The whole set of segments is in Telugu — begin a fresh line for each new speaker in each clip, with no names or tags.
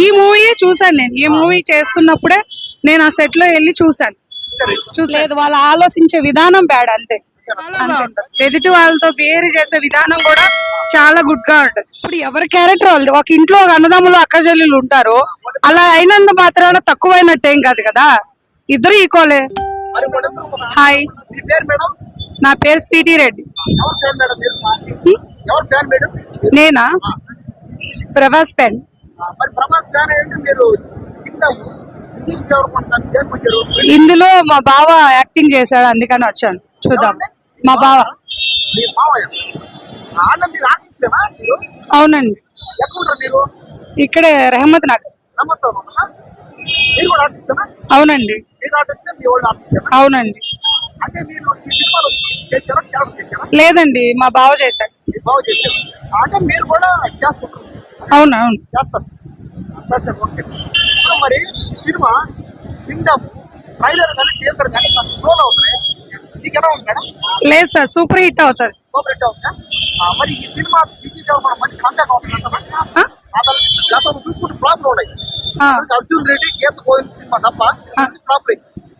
ఈ మూవీ చూసాను నేను. ఈ మూవీ చేస్తున్నప్పుడే నేను ఆ సెట్లో వెళ్ళి చూసాను చూసలేదు వాళ్ళు ఆలోచించే విధానం బ్యాడ్ అంతే. ఎదుటి వాళ్ళతో బిహేవ్ చేసే విధానం కూడా చాలా గుడ్గా ఉంటది. ఇప్పుడు ఎవరి క్యారెక్టర్ వాళ్ళది? ఒక ఇంట్లో ఒక అన్నదమ్ములు అక్క చెల్లెలు ఉంటారు. అలా అయినంత మాత్రాన తక్కువైనట్టేం కాదు కదా? ఇద్దరు
ఒక
హాయ్ నా పేరు స్వీటీ రెడ్డి.
ఎవరు ఫ్యాన్ మేడం మీరు? ఎవరు ఫ్యాన్ మేడం?
నేనా? ప్రభాస్ పెన్
ఆ, మరి ప్రభాస్ ఫ్యాన్ ఏంటి మీరు వచ్చారు
ఇందులో మా బావ యాక్టింగ్ చేశాడు అందుకని వచ్చాను. చూద్దాం. మా బావ. అవునండి. ఇక్కడే రెహమత్ నగర్. అవునండి. అవునండి. లేదండి మా బావ చేశాడు.
అంటే మీరు కూడా
అవును అవును.
చేస్తారు. సరే ఓకే. మరి సినిమా కింగ్డమ్ ట్రైలర్ కానీ టీజర్ కానీ రోల్ అవుతున్నాయి. మీకు ఎలా ఉంది మేడం?
లేదు సార్ సూపర్ హిట్ అవుతుంది.
కోఆపరేట్ అవుతుందా? ఆ, మరి ఈ సినిమా విజయ్ దేవరకొండ మంచి కాంటాక్ట్ అవుతుంది? అతను గతంలో చూసుకుంటే ఫ్లాప్ ఉన్నాయి. అర్జున్ రెడ్డి గీత గోవింద్ సినిమా తప్ప. ఫ్లాప్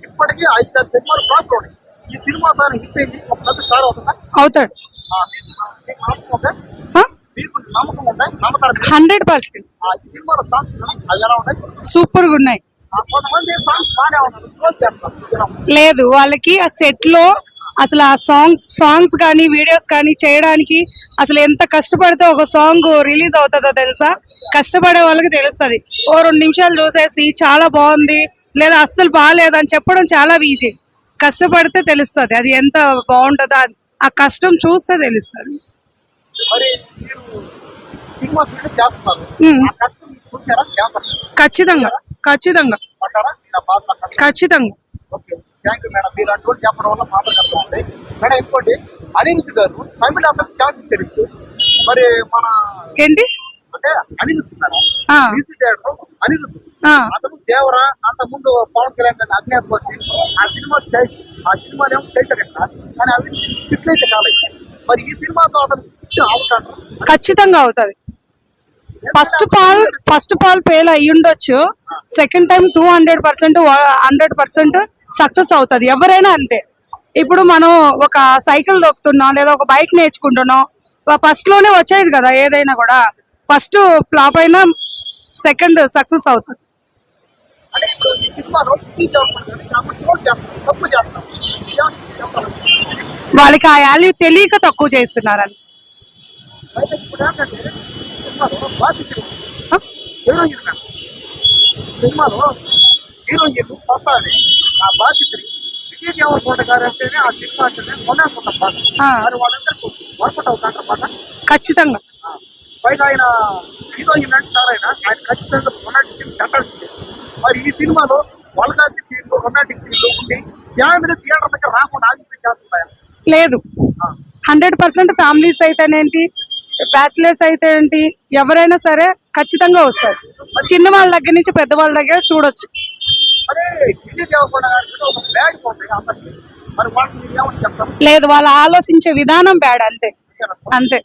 ఇప్పటికీ ఐదు ఆరు సినిమాలు ఫ్లాప్ ఉన్నాయి. ఈ సినిమా తాను హిట్ అయింది. ఒక పెద్ద స్టార్ అవుతుందా?
అవుతాడు.
ఆ, మీకు మీకు నమ్మకం ఉందా మీకు నమ్మకం ఉందా నమ్మతారు మీరు?
Hundred percent.
సూపర్గా ఉన్నాయి.
లేదు వాళ్ళకి ఆ సెట్లో అసలు ఆ సాంగ్ సాంగ్స్ కానీ వీడియోస్ కానీ చేయడానికి అసలు ఎంత కష్టపడితే ఒక సాంగ్ రిలీజ్ అవుతుందో తెలుసా? కష్టపడే వాళ్ళకి తెలుస్తుంది. ఓ రెండు నిమిషాలు చూసేసి చాలా బాగుంది లేదా అస్సలు బాగాలేదు అని చెప్పడం చాలా ఈజీ కష్టపడితే తెలుస్తుంది. అది ఎంత బాగుంటుందో ఆ కష్టం చూస్తే తెలుస్తుంది.
సినిమా ఫీల్డ్ చేస్తున్నారు. చూసారా
ఖచ్చితంగా ఖచ్చితంగా. ఖచ్చితంగా.
ఓకే. థ్యాంక్ యూ మేడం మీరు అటువంటి చెప్పడం వల్ల మాత్రం కష్టం మేడం ఇంకోటి అనిరుద్ధ్ గారు తమిళ అతను ఛాన్స్ ఇచ్చాడు ఇప్పుడు. మరి మన
ఏంటి?
అంటే అనిరుద్ధ్ మేడం
ఆ,
అతను దేవరా అంత ముందు పవన్ కళ్యాణ్ గారిని అజ్ఞాత వచ్చి ఆ సినిమా చేసి ఆ సినిమా ఏమో చేశాడంట. కానీ అవి అయితే కాలేదు. మరి ఈ సినిమాతో అతను అవుతాడు
ఖచ్చితంగా అవుతుంది. First of all first of all fail అయ్యి ఉండొచ్చు. Second time two hundred percent hundred percent success అవుతుంది. ఎవరైనా అంతే. ఇప్పుడు మనం ఒక సైకిల్ దొక్కుతున్నాం లేదా ఒక బైక్ నేర్చుకుంటున్నాం. ఫస్ట్లోనే వచ్చేది కదా ఏదైనా కూడా. ఫస్ట్ ఫ్లాప్ అయినా సెకండ్ సక్సెస్ అవుతుంది.
అంటే ఇప్పుడు ఈ సినిమాలో చేస్తాం తప్పు చేస్తాం.
వాళ్ళకి ఆ వాల్యూ తెలియక తక్కువ చేస్తున్నారని.
అయితే సినిమాలో బాధితులు
హ?
హీరోయిన్ పోతాది ఆ. బాధితులు విజయ్ దేవరకొండ గారు అంటేనే ఆ సినిమా అంటేనే కొనేసుకుంటాం బాధ మరి వాళ్ళందరూ వర్కౌట్ అవుతాంటారు బాధ
ఖచ్చితంగా.
పైగా ఆయన హీరోయిన్ ఆయన ఖచ్చితంగా రొమాంటిక్ సీన్ కట్టాల్సిందే మరి ఈ సినిమాలో వల్గాటి సీన్లు రొమాంటిక్ సీన్లు ఉండి ఫ్యామిలీ థియేటర్ దగ్గర రాకుండా ఆగిపోయి చేస్తున్నాయి
లేదు. హండ్రెడ్ పర్సెంట్ ఫ్యామిలీస్ అయితేనేంటి బ్యాచిలర్స్ అయితే ఏంటి ఎవరైనా సరే ఖచ్చితంగా వస్తారు. చిన్న వాళ్ళ దగ్గర నుంచి పెద్ద వాళ్ళ దగ్గర చూడొచ్చు. లేదు వాళ్ళు ఆలోచించే విధానం బ్యాడ్ అంతే. అంతే.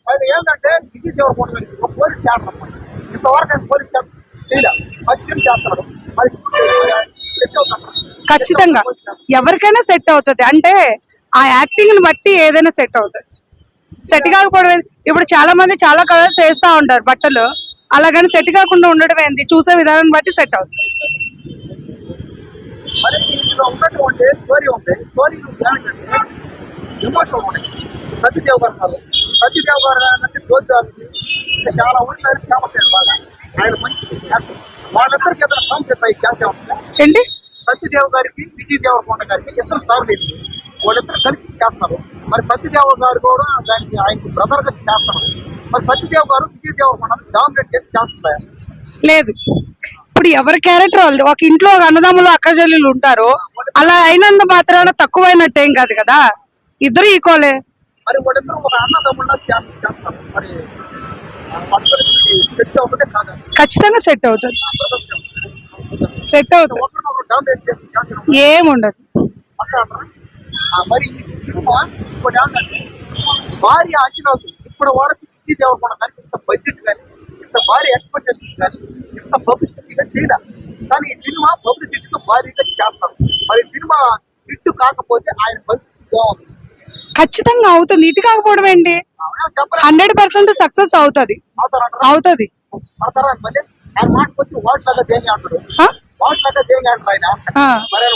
ఖచ్చితంగా. ఎవరికైనా సెట్ అవుతుంది. అంటే ఆ యాక్టింగ్ని బట్టి ఏదైనా సెట్ అవుతుంది సెట్ కాకపోవడం? ఇప్పుడు చాలా మంది చాలా కలర్స్ వేస్తా ఉంటారు బట్టలు. అలాగని సెట్ కాకుండా ఉండడం ఏంది? చూసే విధానం బట్టి సెట్ అవుతుంది
అంటే ఇంకా చాలా ఉంటారు ఫేమస్ అయ్యారు బాగా. ఆయన మంచి
ఏంటి?
సత్యదేవ్ గారికి విజయ్ దేవరకొండ గారికి ఇద్దరు స్టార్ లేదు వాళ్ళిద్దరు కలిసి చేస్తారు. మరి సత్యదేవ్ గారు కూడా దానికి ఆయనకి బ్రదర్గా చేస్తారు. మరి సత్యదేవ్ గారు విజయ్ దేవరకొండ డామినేట్ చేసి ఉంటాయి
లేదు. ఇప్పుడు ఎవరి క్యారెక్టర్ వాళ్ళది? ఒక ఇంట్లో ఒక అన్నదమ్ములు అక్క చెల్లెలు ఉంటారు. అలా అయినంత మాత్రాన తక్కువైనట్టేం కాదు కదా? ఇద్దరు ఈక్వలే
మరి వాళ్ళిద్దరు ఒక చేస్తారు. మరి
ఖచ్చితంగా సెట్ అవుతుంది. సెట్ అవుతుంది. ఏముండదు.
మరి ఇంకోటి ఏంటంటే భారీ అంచనాలు ఇప్పటి వరకు విజయ్ దేవరకొండ కానీ ఇంత బడ్జెట్ కానీ ఇంత భారీ ఎక్స్పెక్టేషన్ కానీ ఇంత పబ్లిసిటీగా చేయదా కానీ ఈ సినిమా పబ్లిసిటీతో భారీగా చేస్తాం. మరి సినిమా హిట్ కాకపోతే ఆయన పరిస్థితి బాగుంది.
ఖచ్చితంగా అవుతుంది. ఇటు కాకపోవడం ఏంటి? హండ్రెడ్ పర్సెంట్ సక్సెస్ అవుతుంది. అవుతుంది.
అంటారు? ఆయన. మరి ఆయన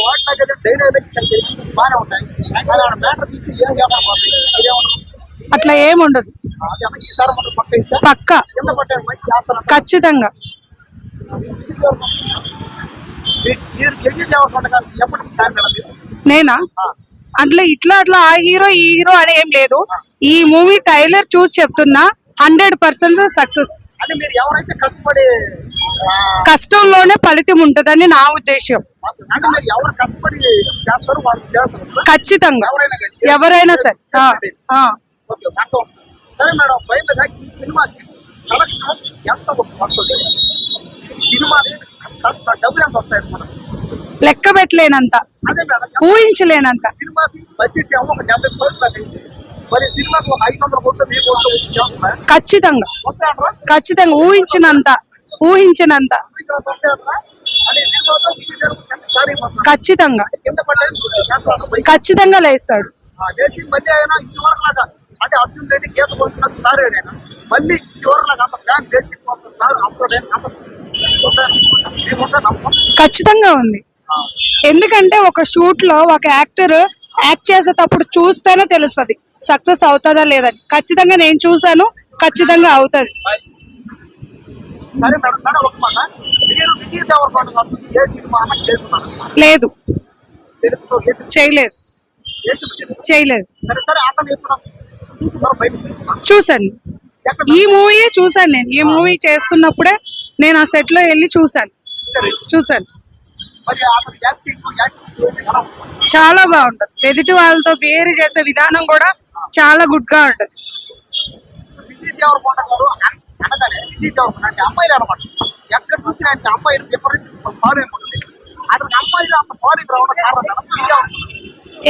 బాగానే ఉంటాయి. కానీ ఆయన మ్యాటర్ తీసి ఏం చేయమని ఇదేమన్నా
అట్లా ఏముండదు
పక్క?
ఖచ్చితంగా. నేనా? అట్లా ఇట్లా అట్లా ఆ హీరో ఈ హీరో అని ఏం లేదు. ఈ మూవీ టైలర్ చూసి చెప్తున్నా హండ్రెడ్ పర్సెంట్ సక్సెస్
అంటే మీరు ఎవరైతే కష్టపడి
కష్టంలోనే ఫలితం ఉంటుందని నా ఉద్దేశం
అంటే మీరు ఎవరు కష్టపడి చేస్తారో వాళ్ళు చేస్తారు.
ఖచ్చితంగా.
ఎవరైనా కానీ.
ఎవరైనా సరే. ఆ, ఆ.
ఓకే దాంట్లో సరే మేడం బయటగా ఈ సినిమాకి కలెక్షన్ ఎంత వస్తుంది సినిమాని ఖర్చు డబ్బులు ఎంత వస్తాయి మనం
లెక్క పెట్టలేనంత.
అదే మేడం
ఊహించలేనంత.
సినిమాకి బడ్జెట్ ఏమో ఒక డెబ్బై కోట్లు అయింది
ఖచ్చితంగా. ఖచ్చితంగా. ఊహించినంత. ఊహించినంత. ఖచ్చితంగా. ఖచ్చితంగా లేస్తాడు.
అంటే అర్జున్ రెడ్డి గీత అయినా మళ్ళీ అంత అప్పుడు
ఖచ్చితంగా ఉంది. ఎందుకంటే ఒక షూట్లో ఒక యాక్టర్ యాక్ట్ చేసేటప్పుడు చూస్తేనే తెలుస్తది. సక్సెస్ అవుతుందా లేదని ఖచ్చితంగా నేను చూసాను ఖచ్చితంగా అవుతుంది. లేదు. చేయలేదు? చేయలేదు.
ఎక్కడ
ఈ మూవీ చూసాను నేను. ఈ మూవీ చేస్తున్నప్పుడే నేను ఆ సెట్లో వెళ్ళి చూసాను
చూస్తారు?
చాలా బాగుంటది. ఎదుటి వాళ్ళతో బిహేవ్ చేసే విధానం కూడా చాలా గుడ్గా ఉంటది
ఎక్కడ చూసినా అమ్మాయిలు డిఫరెంట్ అమ్మాయిలు అంత రావడం కారణం.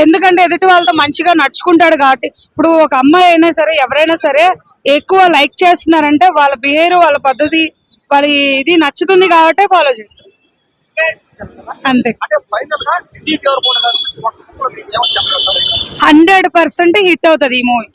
ఎందుకంటే ఎదుటి వాళ్ళతో మంచిగా నడుచుకుంటాడు కాబట్టి ఇప్పుడు ఒక అమ్మాయి అయినా సరే ఎవరైనా సరే ఎక్కువ లైక్ చేస్తున్నారంటే వాళ్ళ బిహేవియర్ వాళ్ళ పద్ధతి వాళ్ళ ఇది నచ్చుతుంది కాబట్టి ఫాలో చేస్తారు. అంతే? హండ్రెడ్ పర్సెంట్ హిట్ అవుతుంది ఈ మూవీ.